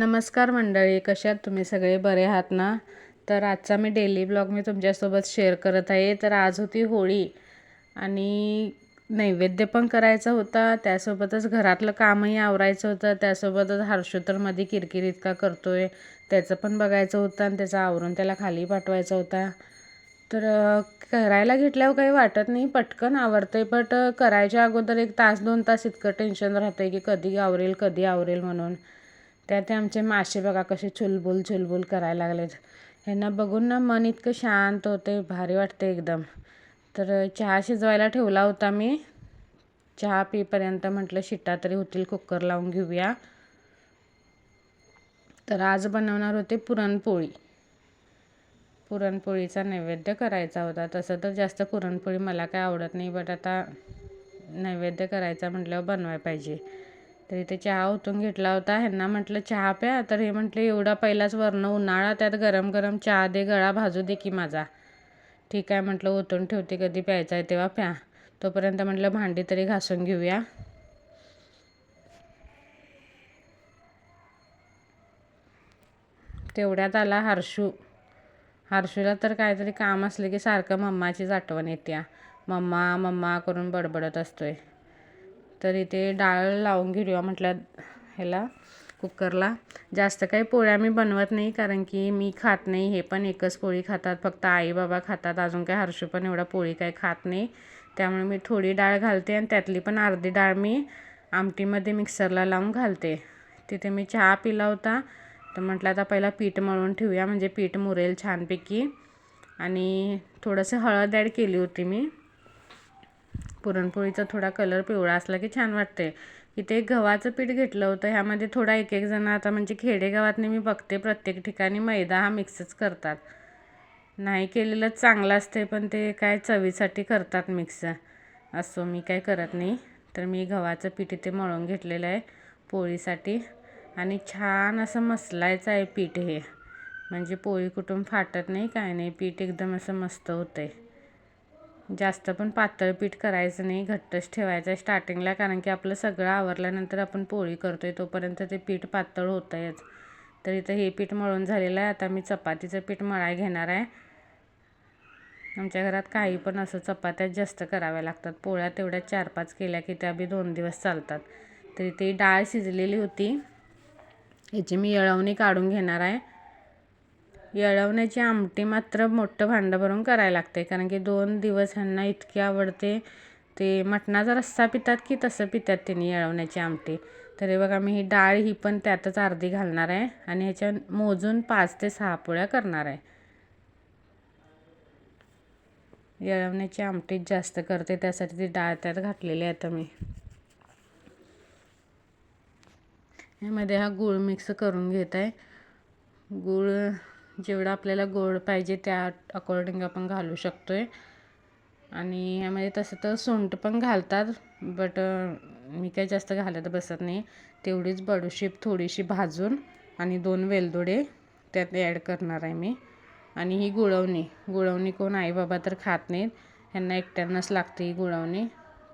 नमस्कार मंडळी कशात तुम्ही? सगळे बरे आहात ना? तर आजचा मी डेली ब्लॉग मी तुमच्यासोबत शेअर करत आहे. तर आज होती होळी आणि नैवेद्य पण करायचा होता. त्यासोबतच घरातलं कामही आवरायचं होतं. त्यासोबतच हर्षोत्तरमध्ये किरकिर इतका करतोय. त्याचं पण बघायचं होतं आणि त्याचा आवरून त्याला खाली पाठवायचा होता. तर करायला घेतल्यावर काही वाटत नाही. पटकन आवडते बट करायच्या अगोदर एक तास दोन तास इतकं टेन्शन राहतं आहे की कधी आवरेल कधी आवरेल म्हणून. त्यात ते आमचे मासे बघा कसे चुलबुल चुलबुल करायला लागलेत. ह्यांना बघून ना मन इतकं शांत होते भारी वाटते एकदम. तर चहा शिजवायला ठेवला होता मी. चहा पिपर्यंत म्हटलं शिट्टा तरी होतील कुकर लावून घेऊया. तर आज बनवणार होते पुरणपोळी. पुरणपोळीचा नैवेद्य करायचा होता. तसं तर जास्त पुरणपोळी मला काय आवडत नाही बट आता नैवेद्य करायचा म्हटल्यावर बनवाय पाहिजे. तर इथे चहा ओतून घेतला होता. ह्यांना म्हटलं चहा प्या. तर हे म्हटले एवढा पहिलाच वरनं उन्हाळा त्यात गरम गरम चहा दे गळा भाजू दे की माझा. ठीक आहे म्हटलं ओतून ठेवते कधी प्यायचा आहे तेव्हा प्या. तोपर्यंत म्हटलं भांडी तरी घासून घेऊया. तेवढ्यात आला हर्षू. हर्षूला तर काहीतरी काम असले की सारखं मम्माचीच आठवण येते. मम्मा मम्मा करून बडबडत असतोय. तर इथे डाळ लावून घेऊया म्हटलं ह्याला कुकरला. जास्त काही पोळ्या मी बनवत नाही कारण की मी खात नाही. हे पण एकच पोळी खातात. फक्त आई बाबा खातात. अजून काय हर्षू पण एवढा पोळी काही खात नाही. त्यामुळे मी थोडी डाळ घालते आणि त्यातली पण अर्धी डाळ मी आमटीमध्ये मिक्सरला लावून घालते. तिथे मी चहा पिला होता. तर म्हटलं आता पहिला पीठ मळून ठेवूया. म्हणजे पीठ मुरेल छानपैकी. आणि थोडंसं हळद ॲड केली होती मी. पुरणपोळीचा थोडा कलर पिवळा असला की छान वाटते इथे गव्हाचं पीठ घेतलं होतं ह्यामध्ये थोडा एक एक जण आता म्हणजे खेडेगावातने मी बघते प्रत्येक ठिकाणी मैदा हा मिक्सच करतात. नाही केलेलं चांगलं असते पण ते काय चवीसाठी करतात मिक्स असो मी काय करत नाही. तर मी गव्हाचं पीठ इथे मळून घेतलेलं आहे पोळीसाठी. आणि छान असं मसलायचं आहे पीठ हे. म्हणजे पोळी कुठून फाटत नाही काय नाही पीठ एकदम असं मस्त होतं आहे जास्त पण पातळ पीठ करायचं नाही घट्टच ठेवायचं आहे स्टार्टिंगला कारण की आपलं सगळं आवरल्यानंतर आपण पोळी करतो आहे तोपर्यंत ते पीठ पातळ होतं आहेच तर इथं हे पीठ मळून झालेलं आहे. आता मी चपातीचं पीठ मळाय घेणार आहे. आमच्या घरात काही पण असं चपात्याच जास्त कराव्या लागतात. पोळ्या तेवढ्या चार पाच केल्या की त्या बी दोन दिवस चालतात. तरी ते डाळ शिजलेली होती. याची मी येळवणी काढून घेणार आहे. येळवण्याची आमटी मात्र मोठं भांडं भरून करायला लागते कारण की दोन दिवस ह्यांना इतकी आवडते. ते मटणाचा रस्सा पितात की तसं पितात त्यांनी येळवण्याची आमटी. तरी बघा मी ही डाळ ही पण त्यातच अर्धी घालणार आहे आणि ह्याच्या मोजून पाच ते सहा पोळ्या करणार आहे. येळवण्याची आमटीच जास्त करते त्यासाठी ती डाळ त्यात घातलेली आहे आता मी. ह्यामध्ये हा गूळ मिक्स करून घेत आहे. गूळ जेवढं आपल्याला गोड पाहिजे त्या अकॉर्डिंग आपण घालू शकतो आहे आणि ह्यामध्ये तसं तर सोंट पण घालतात बट मी काही जास्त घालत बसत नाही. तेवढीच बडूशीप थोडीशी भाजून आणि दोन वेलदोडे त्यात ॲड करणार आहे मी. आणि ही गुळवणी गुळवणी कोण आई बाबा तर खात नाहीत. ह्यांना एकट्यांनाच लागते ही गुळवणी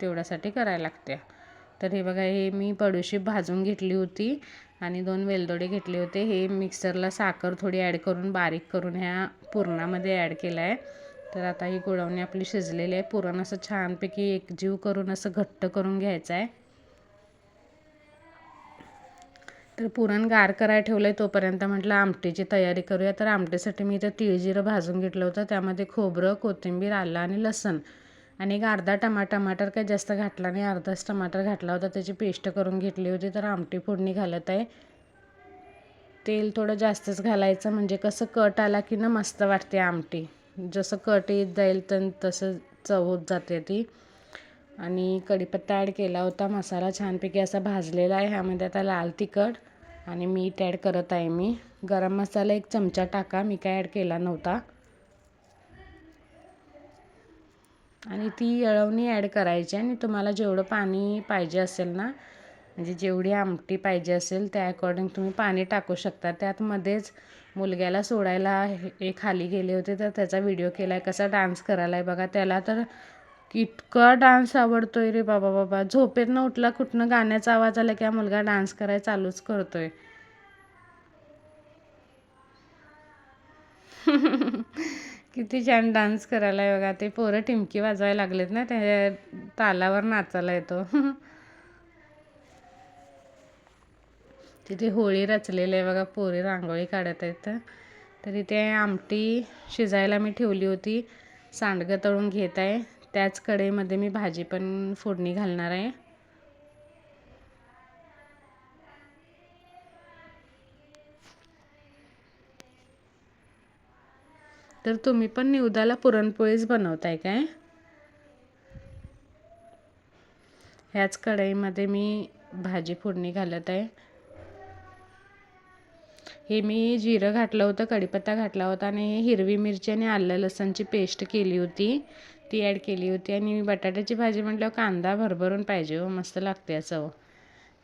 तेवढ्यासाठी करायला लागते. तर हे बघा हे मी बडूशीप भाजून घेतली होती. आणि दोन वेलदोडे घेतले होते. हे मिक्सरला साखर थोडी ॲड करून बारीक करून ह्या पुरणामध्ये ॲड केलं आहे तर आता ही गुळवणी आपली शिजलेली आहे. पुरण असं छानपैकी एकजीव करून असं घट्ट करून घ्यायचं आहे तर पुरण गार करायला ठेवलं आहे तोपर्यंत म्हटलं आमटीची तयारी करूया. तर आमटीसाठी मी इथं तिळजिरं भाजून घेतलं होतं. त्यामध्ये खोबरं कोथिंबीर आलं आणि लसूण आणि एक अर्धा टमा टमाटर काही जास्त घातला नाही. अर्धाच टमाटर घातला होता. त्याची पेस्ट करून घेतली होती. तर आमटी फोडणी घालत आहे. तेल थोडं जास्तच घालायचं. म्हणजे कसं कट आला की ना मस्त वाटते आमटी. जसं कट येत जाईल तर तसं चव होत जाते ती. आणि कढीपत्ता ॲड केला होता. मसाला छानपैकी असा भाजलेला आहे. ह्यामध्ये आता लाल तिखट आणि मीठ ॲड करत आहे मी. गरम मसाला एक चमचा टाका. मी काय ॲड केला नव्हता. आणि ती यळवणी ॲड करायची आणि तुम्हाला जेवढं पाणी पाहिजे असेल ना म्हणजे जेवढी आमटी पाहिजे असेल त्या अकॉर्डिंग तुम्ही पाणी टाकू शकता. त्यातमध्येच मुलग्याला सोडायला हे खाली गेले होते तर त्याचा व्हिडिओ केला आहे कसा डान्स करायला आहे बघा. त्याला तर इतका डान्स आवडतो आहे रे बाबा बाबा. झोपेतनं उठला कुठनं गाण्याचा आवाज आला की हा मुलगा डान्स करायला चालूच करतो आहे किती छान डान्स करायला आहे बघा. ते पोरं टिमकी वाजवायला लागलेत ना त्या तालावर नाचायला येतो. तिथे होळी रचलेली आहे बघा पोरी रांगोळी काढत आहेत. तर इथे आमटी शिजायला मी ठेवली होती. सांडगं तळून घेत आहे. त्याच कढईमध्ये मी भाजी पण फोडणी घालणार आहे. तर तुम्ही पण निवदाला पुरणपोळीच बनवताय काय? ह्याच कढईमध्ये मी भाजी फोडणी घालत आहे. हे मी जिरं घातलं होतं कढीपत्ता घातला होता आणि हिरवी मिरची आणि आलं लसणची पेस्ट केली होती. ती ॲड केली होती आणि बटाट्याची भाजी म्हटल्यावर कांदा भरभरून पाहिजे हो मस्त लागते चव हो.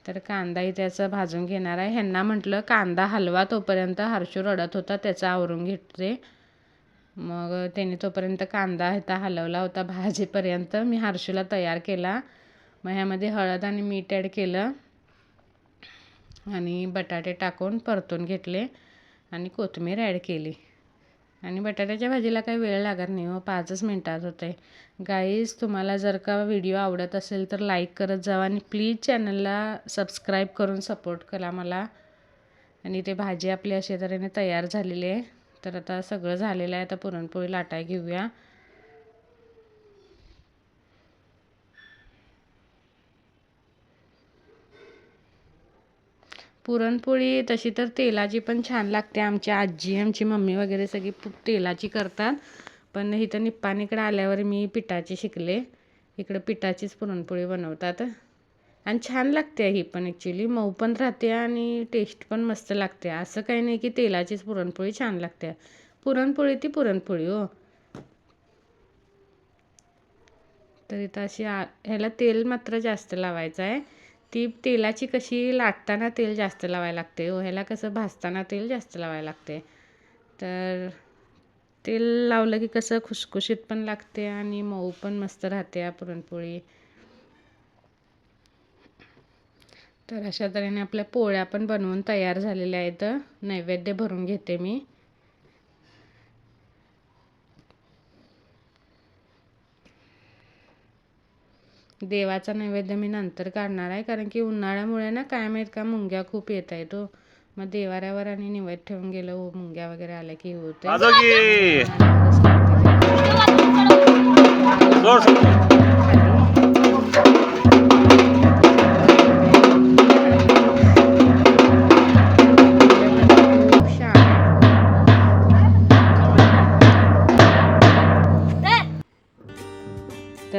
तर कांदाही त्याचं भाजून घेणार आहे. ह्यांना म्हटलं कांदा हलवा तोपर्यंत हर्षू रडत होता त्याचा आवरून घेते. मग त्याने तोपर्यंत कांदा ह्याचा हलवला होता भाजीपर्यंत. मी हारशूला तयार केला. मग ह्यामध्ये हळद आणि मीठ ॲड केलं. आणि बटाटे टाकून परतून घेतले आणि कोथिंबीर ॲड केली. आणि बटाट्याच्या भाजीला काही वेळ लागत नाही हो पाचच मिनटात होते. गाईज तुम्हाला जर का व्हिडिओ आवडत असेल तर लाईक करत जावा आणि प्लीज चॅनलला सबस्क्राईब करून सपोर्ट करा मला. आणि ते भाजी आपली अशा तऱ्हेने तयार झालेली आहे. तर आता सगळं झालेलं आहे. आता पुरणपोळी लाटाय घेऊया. पुरणपोळी तशी तर तेलाची पण छान लागते आमची आजी आमची मम्मी वगैरे सगळी तेलाची करतात. पण इथं निप्पाणीकडे आल्यावर मी पिठाची शिकले. इकडं पिठाचीच पुरणपोळी बनवतात. आणि छान लागते ही पण ॲक्च्युली मऊ पण राहते आणि टेस्ट पण मस्त लागते. असं काही नाही की तेलाचीच पुरणपोळी छान लागते. पुरणपोळी ती पुरणपोळी हो. तर इथं अशी आ ह्याला तेल मात्र जास्त लावायचं आहे. ती तेलाची कशी लाटताना तेल जास्त लावायला लागते हो. ह्याला कसं भाजताना तेल जास्त लावायला लागते. तर तेल लावलं की कसं खुसखुशीत पण लागते आणि मऊ पण मस्त राहते पुरणपोळी. तर अशा तऱ्हेने आपल्या पोळ्या पण बनवून तयार झालेल्या आहेत नैवेद्य भरून घेते मी देवाचा नैवेद्य मी नंतर काढणार आहे कारण की उन्हाळ्यामुळे ना काय माहीत का मुंग्या खूप येत आहेत तो मग देवाऱ्यावर आणि निवेद ठेवून गेलं हो मुंग्या वगैरे आल्या की होते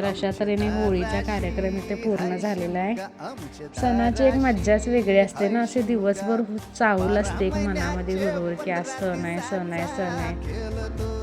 तर अशा तऱ्हेने होळीचा कार्यक्रम इथे पूर्ण झालेला आहे. सणाची एक मज्जाच वेगळी असते ना असे दिवसभर चाहूल असते एक मनामध्ये बरोबर की आज सण आहे सण आहे सण आहे.